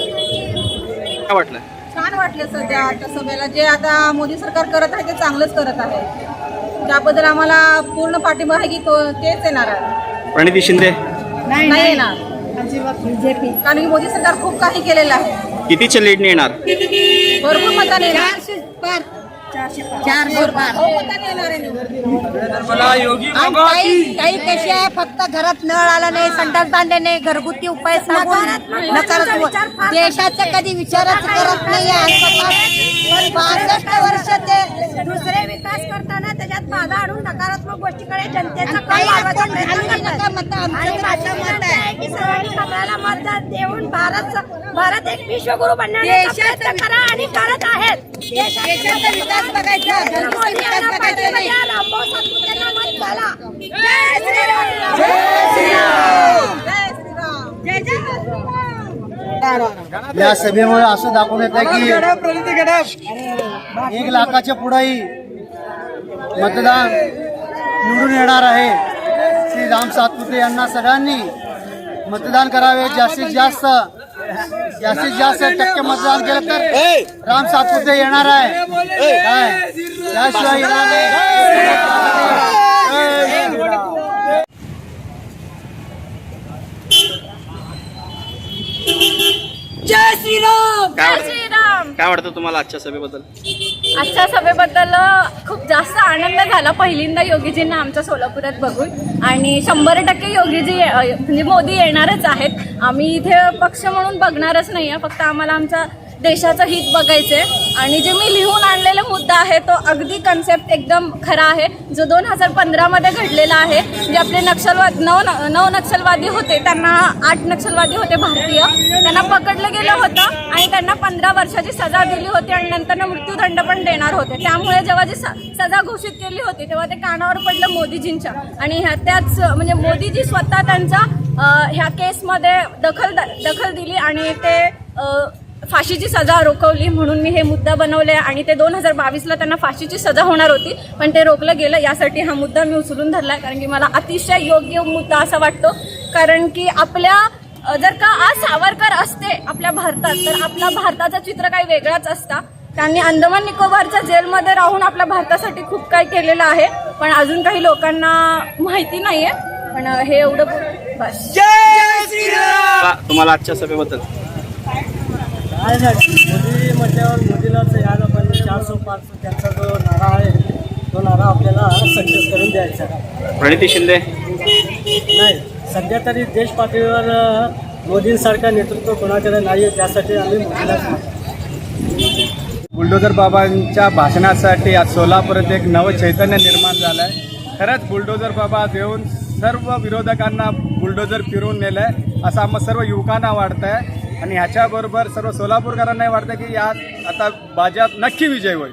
काय वाटलं? छान वाटलं सध्या आता सभेला. जे आता मोदी सरकार करत आहे ते चांगलंच करत आहे. त्याबद्दल आम्हाला पूर्ण पाठिंबा आहे की तो तेच येणार आहे. प्रणिती शिंदे? नाही येणार. बीजेपी. कारण की मोदी सरकार खूप काही केलेलं आहे. कितीच्या लीडने येणार? भरपूर मताने येणार. काही काही कशी आहे? फक्त घरात नळ आला नाही संडास बांधले नाही घरगुती उपाय सांगून देशाचा कधी विचारच करत नाही वर्ष ते दुसरे विकास करताना त्याच्यात बाधा आणून नकारात्मक गोष्टीकडे जनतेचा मतदान देऊन भारत भारत एक विश्वगुरु करा आणि करत आहेत. देशाचा विकास बघायचा विकास बघायचा नाही. या सभेमुळे असं दाखवून येतं की एक लाखाच्या पुढेही मतदान निवडून येणार आहे. श्री राम सातपुते यांना सगळ्यांनी मतदान करावे. जास्तीत जास्त जास्तीत जास्त टक्के मतदान केलं तर राम सातपुते येणार आहे. काय? त्याशिवाय येणार नाही. जय श्रीराम! काय जय वाटतं श्रीराम! काय वाटतं तुम्हाला आजच्या सभेबद्दल? आजच्या सभेबद्दल खूप जास्त आनंद झाला पहिल्यांदा योगीजींना आमच्या सोलापुरात बघून. आणि शंभर टक्के योगीजी म्हणजे मोदी येणारच आहेत. आम्ही इथे पक्ष म्हणून बघणारच नाही आहे फक्त आम्हाला आमच्या देशाचं हित बघायचं आहे आणि जे मी लिहून आणलेला मुद्दा आहे तो अगदी कन्सेप्ट एकदम खरा आहे. जो दोन हजार पंधरामध्ये घडलेला आहे जे आपले नक्षलवाद नऊ नऊ नक्षलवादी होते त्यांना आठ नक्षलवादी होते भारतीय. त्यांना पकडलं गेलं होतं आणि पंधरा वर्षाची सजा दिली होती आणि नंतर मृत्यूदंड पण देणार होते. त्यामुळे जेव्हा जी स- सजा घोषित केली होती तेव्हा ते कानावर पडलं मोदीजींच्या. आणि ह्या त्याच म्हणजे मोदीजी स्वतः त्यांच्या ह्या केसमध्ये दखल दखल दिली आणि ते फाशीची सजा रोखवली म्हणून मी हे मुद्दा बनवले आणि ते दोन हजार बावीसला त्यांना फाशीची सजा होणार होती पण ते रोखलं गेलं. यासाठी हा मुद्दा मी उचलून धरला कारण की मला अतिशय योग्य मुद्दा असा वाटतो. कारण की आपल्या जर का आज सावरकर असते आपल्या भारतात तर आपला भारताचं चित्र काही वेगळाच असता. त्यांनी अंदमान निकोबारच्या जेलमध्ये राहून आपल्या भारतासाठी खूप काही केलेलं आहे. पण अजून काही लोकांना माहिती नाहीये. पण अ, हे एवढं बस. तुम्हाला- तुम्हाला आजच्या सभेबद्दल? नाही मोदी म्हटल्यावर पाच त्यांचा जो नारा आहे तो नारा आपल्याला सक्सेस करून द्यायचा प्रणिती शिंदे? नाही. सध्या तरी देश पातळीवर मोदींसारखं नेतृत्व कोणाकडे नाही आहे त्यासाठी आम्ही मोदीलाच बुलडोजर बाबांच्या भाषणासाठी आज सोलापूरात एक नवं चैतन्य निर्माण झालं आहे खरंच बुलडोजर बाबा देऊन येऊन सर्व विरोधकांना बुलडोजर फिरवून नेलं आहे असं आम्हा सर्व युवकांना वाटतं आहे आणि ह्याच्याबरोबर सर्व सोलापूरकरांनाही वाटतं की यात आता भाजप नक्की विजय होईल.